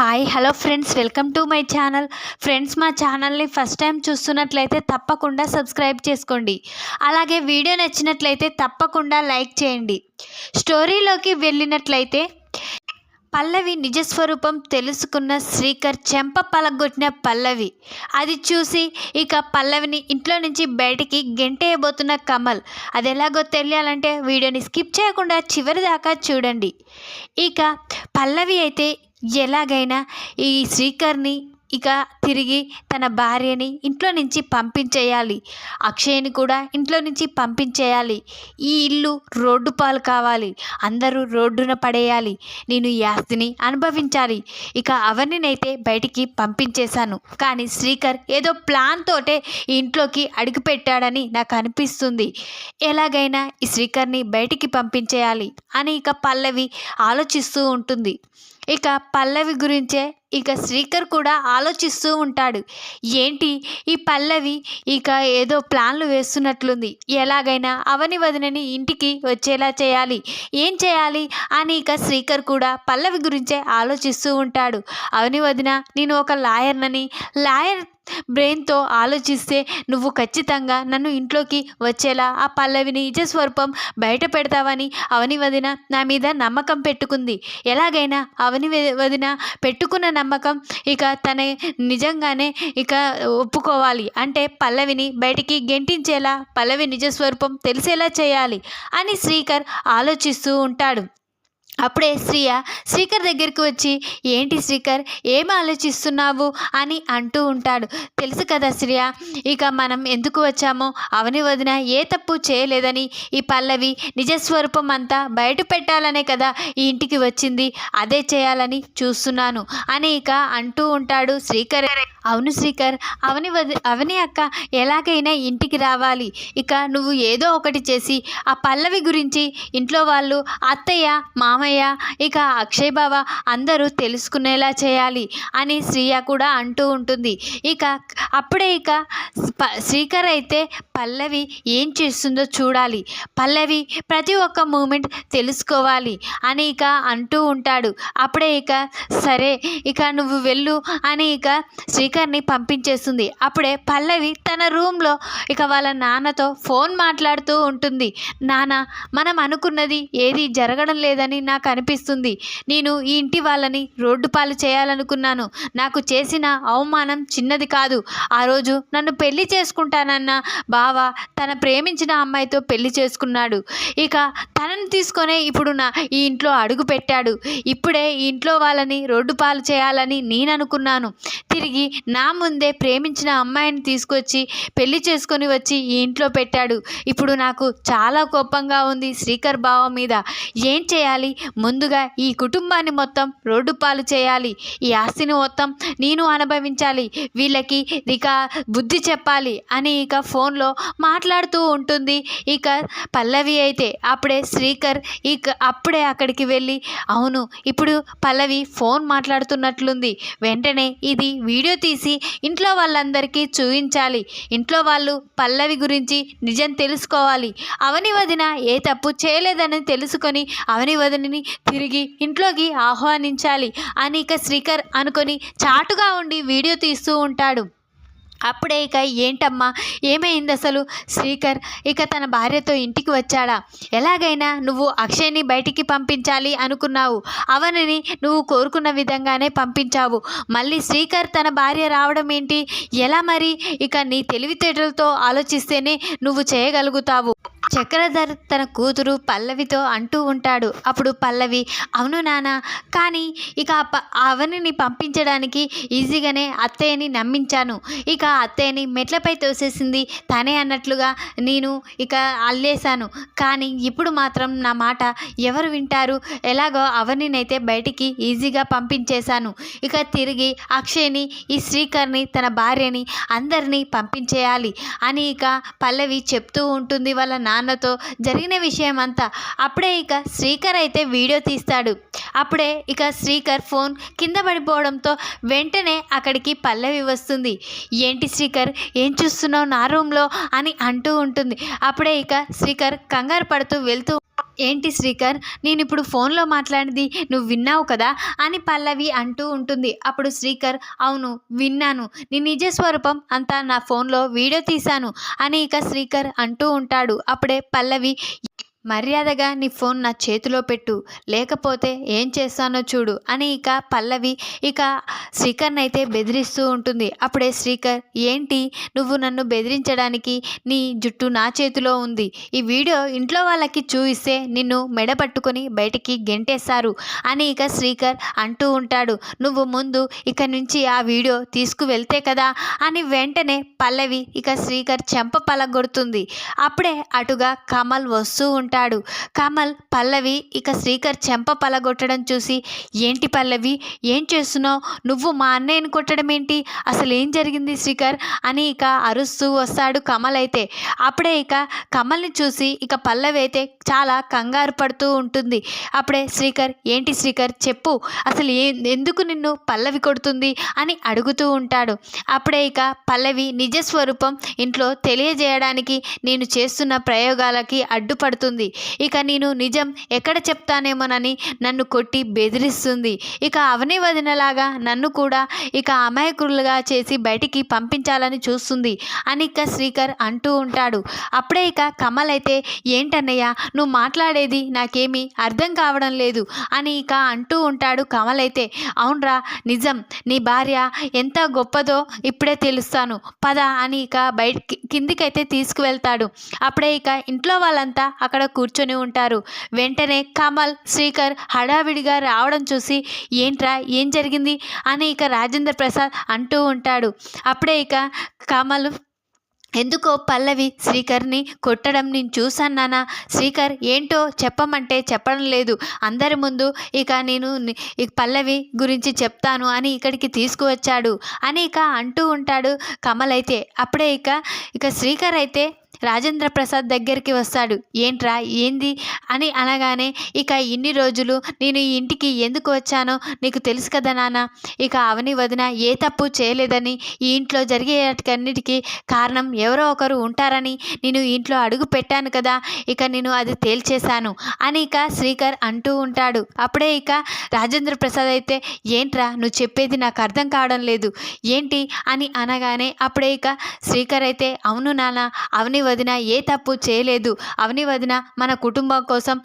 Hi hello friends welcome to my channel friends మా ఛానల్ని first time చూస్తున్నట్లయితే తప్పకుండా సబ్స్క్రైబ్ చేసుకోండి. అలాగే వీడియో నచ్చినట్లయితే తప్పకుండా లైక్ చేయండి. స్టోరీలోకి వెళ్ళినట్లయితే పల్లవి నిజస్వరూపం తెలుసుకున్న శ్రీకర్ చెంప పలగొట్టిన పల్లవి. అది చూసి ఇక పల్లవిని ఇంట్లో నుంచి బయటికి గెంటేయబోతున్న కమల్. అది ఎలాగో తెలియాలంటే వీడియోని స్కిప్ చేయకుండా చివరి దాకా చూడండి. ఇక పల్లవి అయితే ఎలాగైనా ఈ శ్రీకర్ని ఇక తిరిగి తన భార్యని ఇంట్లో నుంచి పంపించేయాలి. అక్షయ్ని కూడా ఇంట్లో నుంచి పంపించేయాలి. ఈ ఇల్లు రోడ్డు పాలు కావాలి. అందరూ రోడ్డున పడేయాలి. నేను ఈ అనుభవించాలి. ఇక అవన్నీనైతే బయటికి పంపించేశాను. కానీ శ్రీకర్ ఏదో ప్లాన్ తోటే ఈ ఇంట్లోకి అడుగుపెట్టాడని నాకు అనిపిస్తుంది. ఎలాగైనా ఈ శ్రీకర్ని బయటికి పంపించేయాలి అని ఇక పల్లవి ఆలోచిస్తూ ఉంటుంది. ఇక పల్లవి గురించే ఇక శ్రీకర్ కూడా ఆలోచిస్తూ ఉంటాడు. ఏంటి? ఈ పల్లవి ఇక ఏదో ప్లాన్లు వేస్తున్నట్లుంది. ఎలాగైనా అవని వదినని ఇంటికి వచ్చేలా చేయాలి. ఏం చేయాలి? అని ఇక శ్రీకర్ కూడా పల్లవి గురించే ఆలోచిస్తూ ఉంటాడు. అవని వదిన నేను ఒక లాయర్నని. లాయర్ బ్రెయిన్తో ఆలోచిస్తే నువ్వు ఖచ్చితంగా నన్ను ఇంట్లోకి వచ్చేలా ఆ పల్లవిని నిజస్వరూపం బయట పెడతావని అవని వదిన నా మీద నమ్మకం పెట్టుకుంది. ఎలాగైనా అవని వదిన పెట్టుకున్న నమ్మకం ఇక తన నిజంగానే ఇక ఒప్పుకోవాలి. అంటే పల్లవిని బయటికి గెంటించేలా పల్లవి నిజస్వరూపం తెలిసేలా చేయాలి అని శ్రీకర్ ఆలోచిస్తూ ఉంటాడు. అప్పుడే శ్రీయ శ్రీకర్ దగ్గరికి వచ్చి ఏంటి శ్రీకర్ ఏం ఆలోచిస్తున్నావు? అని అంటూ ఉంటాడు. తెలుసు కదా శ్రియ ఇక మనం ఎందుకు వచ్చామో అవని వదిన ఏ తప్పు చేయలేదని ఈ పల్లవి నిజస్వరూపం అంతా బయట పెట్టాలనే కదా ఈ ఇంటికి వచ్చింది అదే చేయాలని చూస్తున్నాను అని ఇక అంటూ ఉంటాడు శ్రీకర్. అవును శ్రీకర్ అవని వది అవని అక్క ఎలాగైనా ఇంటికి రావాలి. ఇక నువ్వు ఏదో ఒకటి చేసి ఆ పల్లవి గురించి ఇంట్లో వాళ్ళు అత్తయ్య మామయ్య ఇక అక్షయ్ బావ అందరూ తెలుసుకునేలా చేయాలి అని శ్రీయ కూడా అంటూ ఉంటుంది. ఇక అప్పుడే ఇక ప- శ్రీకర్ అయితే పల్లవి ఏం చేస్తుందో చూడాలి. పల్లవి ప్రతి ఒక్క మూమెంట్ తెలుసుకోవాలి అని ఇక అంటూ ఉంటాడు. అప్పుడే ఇక సరే ఇక నువ్వు వెళ్ళు అని ఇక శ్రీకర్ని పంపించేస్తుంది. అప్పుడే పల్లవి తన రూమ్లో ఇక వాళ్ళ నాన్నతో ఫోన్ మాట్లాడుతూ ఉంటుంది. నాన్న మనం అనుకున్నది ఏది జరగడం లేదని నాకు అనిపిస్తుంది నేను ఈ ఇంటి వాళ్ళని రోడ్డు పాలు చేయాలనుకున్నాను. నాకు చేసిన అవమానం చిన్నది కాదు. ఆ రోజు నన్ను పెళ్ళి చేసుకుంటానన్న బావ తన ప్రేమించిన అమ్మాయితో పెళ్ళి చేసుకున్నాడు. ఇక తనను తీసుకొనే ఇప్పుడు నా ఈ ఇంట్లో అడుగు పెట్టాడు. ఇప్పుడే ఈ ఇంట్లో వాళ్ళని రోడ్డు పాలు చేయాలని నేను అనుకున్నాను తిరిగి నా ముందే ప్రేమించిన అమ్మాయిని తీసుకొచ్చి పెళ్ళి చేసుకొని వచ్చి ఈ ఇంట్లో పెట్టాడు. ఇప్పుడు నాకు చాలా కోపంగా ఉంది శ్రీకర్ బావ మీద. ఏం చేయాలి? ముందుగా ఈ కుటుంబాన్ని మొత్తం రోడ్డు పాలు చేయాలి. ఈ ఆస్తిని మొత్తం నేను అనుభవించాలి. వీళ్ళకి ఇక బుద్ధి చెప్పాలి అని ఇక ఫోన్లో మాట్లాడుతూ ఉంటుంది. ఇక పల్లవి అయితే అప్పుడే శ్రీకర్ ఇక అప్పుడే అక్కడికి వెళ్ళి అవును ఇప్పుడు పల్లవి ఫోన్ మాట్లాడుతున్నట్లుంది. వెంటనే ఇది వీడియో తీసి ఇంట్లో వాళ్ళందరికీ చూపించాలి. ఇంట్లో వాళ్ళు పల్లవి గురించి నిజం తెలుసుకోవాలి. అవని వదిన ఏ తప్పు చేయలేదని తెలుసుకొని అవని వదిన వదినని తిరిగి ఇంట్లోకి ఆహ్వానించాలి అని ఇక శ్రీకర్ అనుకొని చాటుగా ఉండి వీడియో తీస్తూ ఉంటాడు. అప్పుడే ఇక ఏంటమ్మా? ఏమైంది అసలు? శ్రీకర్ ఇక తన భార్యతో ఇంటికి వచ్చాడా? ఎలాగైనా నువ్వు అక్షయ్ని బయటికి పంపించాలి అనుకున్నావు. అవనిని నువ్వు కోరుకున్న విధంగానే పంపించావు. మళ్ళీ శ్రీకర్ తన భార్య రావడం ఏంటి? ఎలా మరి? ఇక నీ తెలివితేటలతో ఆలోచిస్తేనే నువ్వు చేయగలుగుతావు. చక్రధర్ తన కూతురు పల్లవితో అంటూ ఉంటాడు. అప్పుడు పల్లవి అవును నాన్న కానీ ఇక ప- అవనిని పంపించడానికి ఈజీగానే అత్తయ్యని నమ్మించాను. ఇక అత్తయ్యని మెట్లపై తోసేసింది తనే అన్నట్లుగా నేను ఇక అల్లేశాను. కానీ ఇప్పుడు మాత్రం నా మాట ఎవరు వింటారు? ఎలాగో అవనినైతే బయటికి ఈజీగా పంపించేశాను. ఇక తిరిగి అక్షయ్ని ఈ శ్రీకర్ని తన భార్యని అందరినీ పంపించేయాలి అని ఇక పల్లవి చెప్తూ ఉంటుంది వాళ్ళ నాన్నతో జరిగిన విషయం అంతా అప్పుడే ఇక శ్రీకర్ అయితే వీడియో తీస్తాడు. అప్పుడే ఇక శ్రీకర్ ఫోన్ కింద పడిపోవడంతో వెంటనే అక్కడికి పల్లవి వస్తుంది. ఏంటి శ్రీకర్? ఏం చూస్తున్నావు నా రూమ్లో? అని అంటూ ఉంటుంది. అప్పుడే ఇక శ్రీకర్ కంగారు పడుతూ వెళ్తూ ఏంటి శ్రీకర్? నేను ఇప్పుడు ఫోన్లో మాట్లాడింది నువ్వు విన్నావు కదా? అని పల్లవి అంటూ ఉంటుంది. అప్పుడు శ్రీకర్ అవును విన్నాను. నీ నిజ స్వరూపం అంతా నా ఫోన్లో వీడియో తీశాను అని ఇక శ్రీకర్ అంటూ ఉంటాడు. అప్పుడే పల్లవి మర్యాదగా నీ ఫోన్ నా చేతిలో పెట్టు. లేకపోతే ఏం చేస్తానో చూడు అని ఇక పల్లవి ఇక శ్రీకర్ని అయితే బెదిరిస్తూ ఉంటుంది. అప్పుడే శ్రీకర్ ఏంటి? నువ్వు నన్ను బెదిరించడానికి నీ జుట్టు నా చేతిలో ఉంది. ఈ వీడియో ఇంట్లో వాళ్ళకి చూయిస్తే నిన్ను మెడ పట్టుకొని బయటికి గెంటేస్తారు అని ఇక శ్రీకర్ అంటూ ఉంటాడు. నువ్వు ముందు ఇక నుంచి ఆ వీడియో తీసుకువెళ్తే కదా అని వెంటనే పల్లవి ఇక శ్రీకర్ చెంప పలగొడుతుంది. అప్పుడే అటుగా కమల్ వస్తూ ఉంటాడు. ఉంటాడు. కమల్ పల్లవి ఇక శ్రీకర్ చెంప పలగొట్టడం చూసి ఏంటి పల్లవి? ఏం చేస్తున్నావు? నువ్వు మా అన్నయ్యని కొట్టడం ఏంటి అసలు ఏం జరిగింది శ్రీకర్? అని ఇక అరుస్తూ వస్తాడు కమల్ అయితే. అప్పుడే ఇక కమల్ని చూసి ఇక పల్లవి అయితే చాలా కంగారు పడుతూ ఉంటుంది. అప్పుడే శ్రీకర్ ఏంటి శ్రీకర్? చెప్పు. అసలు ఏ ఎందుకు నిన్ను పల్లవి కొడుతుంది? అని అడుగుతూ ఉంటాడు. అప్పుడే ఇక పల్లవి నిజ స్వరూపం ఇంట్లో తెలియజేయడానికి నేను చేస్తున్న ప్రయోగాలకి అడ్డుపడుతుంది. ఇక నేను నిజం ఎక్కడ చెప్తానేమోనని నన్ను కొట్టి బెదిరిస్తుంది. ఇక అవని వదినలాగా నన్ను కూడా ఇక అమాయకులుగా చేసి బయటికి పంపించాలని చూస్తుంది. అని ఇక శ్రీకర్ అంటూ ఉంటాడు. అప్పుడే ఇక కమల్ అయితే ఏంటన్నయ్య నువ్వు మాట్లాడేది నాకేమీ అర్థం కావడం లేదు అని ఇక అంటూ ఉంటాడు కమల్ అయితే. అవునరా నిజం. నీ భార్య ఎంత గొప్పదో ఇప్పుడే తెలుస్తాను. పద అని ఇక బయట కిందికైతే తీసుకువెళ్తాడు. అప్పుడే ఇక ఇంట్లో వాళ్ళంతా అక్కడ కూర్చొని ఉంటారు. వెంటనే కమల్ శ్రీకర్ హడావిడిగా రావడం చూసి ఏంట్రా ఏం జరిగింది? అని ఇక రాజేంద్ర ప్రసాద్ అంటూ ఉంటాడు. అప్పుడే ఇక కమల్ ఎందుకో పల్లవి శ్రీకర్ని కొట్టడం నేను చూశాను నాన్న. శ్రీకర్ ఏంటో చెప్పమంటే చెప్పడం లేదు. అందరి ముందు ఇక నేను పల్లవి గురించి చెప్తాను అని ఇక్కడికి తీసుకువచ్చాడు. అని ఇక అంటూ ఉంటాడు కమల్ అయితే. అప్పుడే ఇక ఇక శ్రీకర్ అయితే రాజేంద్ర ప్రసాద్ దగ్గరికి వస్తాడు. ఏంట్రా? ఏంది? అని అనగానే ఇక ఇన్ని రోజులు నేను ఈ ఇంటికి ఎందుకు వచ్చానో నీకు తెలుసు కదా నాన్న. ఇక అవని వదిన ఏ తప్పు చేయలేదని ఈ ఇంట్లో జరిగేటికన్నిటికీ కారణం ఎవరో ఒకరు ఉంటారని నేను ఇంట్లో అడుగు పెట్టాను కదా. ఇక నేను అది తేల్చేశాను అని ఇక శ్రీకర్ అంటూ ఉంటాడు. అప్పుడే ఇక రాజేంద్ర ప్రసాద్ అయితే ఏంట్రా? నువ్వు చెప్పేది నాకు అర్థం కావడం లేదు. ఏంటి? అని అనగానే అప్పుడే ఇక శ్రీకర్ అయితే అవును నాన్న. అవని వదిన ఏ తప్పు చేయలేదు. అవని వదిన మన కుటుంబం కోసం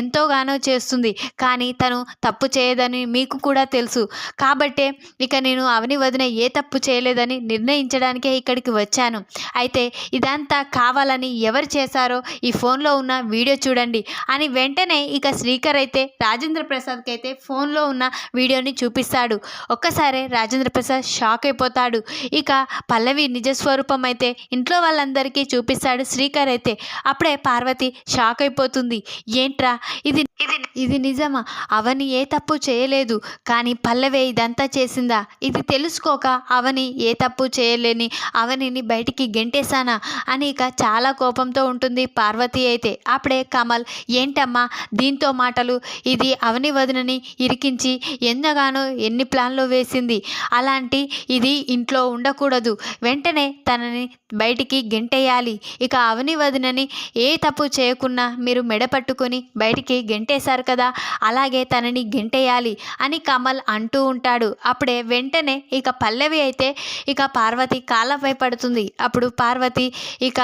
ఎంతోగానో చేస్తుంది. కానీ తను తప్పు చేయదని మీకు కూడా తెలుసు. కాబట్టే ఇక నేను అవని వదిన ఏ తప్పు చేయలేదని నిర్ణయించడానికే ఇక్కడికి వచ్చాను. అయితే ఇదంతా కావాలని ఎవరు చేశారో ఈ ఫోన్లో ఉన్న వీడియో చూడండి అని వెంటనే ఇక శ్రీకర్ అయితే రాజేంద్ర ప్రసాద్కి అయితే ఫోన్లో ఉన్న వీడియోని చూపిస్తాడు. ఒక్కసారే రాజేంద్ర ప్రసాద్ షాక్ అయిపోతాడు. ఇక పల్లవి నిజస్వరూపం అయితే ఇంట్లో వాళ్ళందరికీ చూపిస్తాడు శ్రీకర్ అయితే. అప్పుడే పార్వతి షాక్ అయిపోతుంది. ఏంట్రా? ఇది ఇది ఇది నిజమా? అవని ఏ తప్పు చేయలేదు. కానీ పల్లవే ఇదంతా చేసిందా? ఇది తెలుసుకోక అవని ఏ తప్పు చేయలేని అవనిని బయటికి గెంటేశానా? అని ఇక చాలా కోపంతో ఉంటుంది పార్వతి అయితే. అప్పుడే కమల్ ఏంటమ్మా? దీంతో మాటలు? ఇది అవని వదినని ఇరికించి ఎంతగానో ఎన్ని ప్లాన్లు వేసింది? అలాంటి ఇది ఇంట్లో ఉండకూడదు. వెంటనే తనని బయటికి గెంటేయాలి. ఇక అవని వదినని ఏ తప్పు చేయకున్నా మీరు మెడ పట్టుకొని బయటికి గెంటేశారు కదా అలాగే తనని గెంటేయాలి అని కమల్ అంటూ ఉంటాడు. అప్పుడే వెంటనే ఇక పల్లవి అయితే ఇక పార్వతి కాళ్ళపై పడుతుంది. అప్పుడు పార్వతి ఇక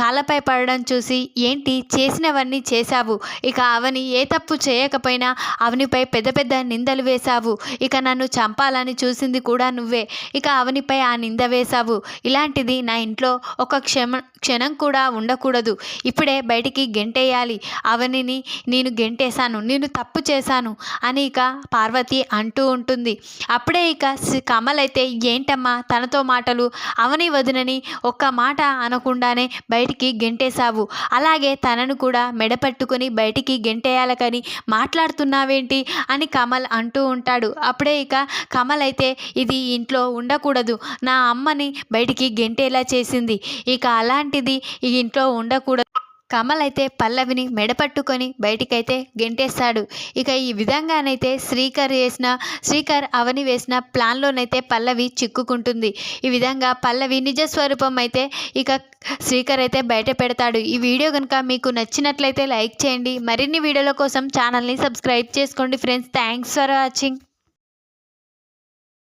కాళ్ళపై పడడం చూసి ఏంటి చేసినవన్నీ చేశావు? ఇక అవని ఏ తప్పు చేయకపోయినా అవనిపై పెద్ద పెద్ద నిందలు వేశావు. ఇక నన్ను చంపాలని చూసింది కూడా నువ్వే. ఇక అవనిపై ఆ నింద వేశావు. ఇలాంటిది నా ఇంట్లో ఒక క్షమ క్షణం కూడా ఉండకూడదు. ఇప్పుడే బయటికి గెంటేయాలి. అవనిని నేను గెంటేశాను. నేను తప్పు చేశాను అని ఇక పార్వతి అంటూ ఉంటుంది. అప్పుడే ఇక కమల్ అయితే ఏంటమ్మా తనతో మాటలు? అవని వదినని ఒక్క మాట అనకుండానే బయటికి గెంటేశావు. అలాగే తనను కూడా మెడపట్టుకొని బయటికి గెంటేయాలకని మాట్లాడుతున్నావేంటి? అని కమల్ అంటూ ఉంటాడు. అప్పుడే ఇక కమల్ అయితే ఇది ఇంట్లో ఉండకూడదు. నా అమ్మని బయటికి గెంటేలా చేసింది. ఇక అలాంటిది ఈ ఇంట్లో ఉండకూడదు. కమల్ అయితే పల్లవిని మెడపట్టుకొని బయటికైతే గెంటేస్తాడు. ఇక ఈ విధంగానైతే శ్రీకర్ వేసిన శ్రీకర్ అవని వేసిన ప్లాన్లోనైతే పల్లవి చిక్కుకుంటుంది. ఈ విధంగా పల్లవి నిజ స్వరూపం అయితే ఇక శ్రీకర్ అయితే బయట పెడతాడు. ఈ వీడియో కనుక మీకు నచ్చినట్లయితే లైక్ చేయండి. మరిన్ని వీడియోల కోసం ఛానల్ని సబ్స్క్రైబ్ చేసుకోండి ఫ్రెండ్స్. Thanks for watching.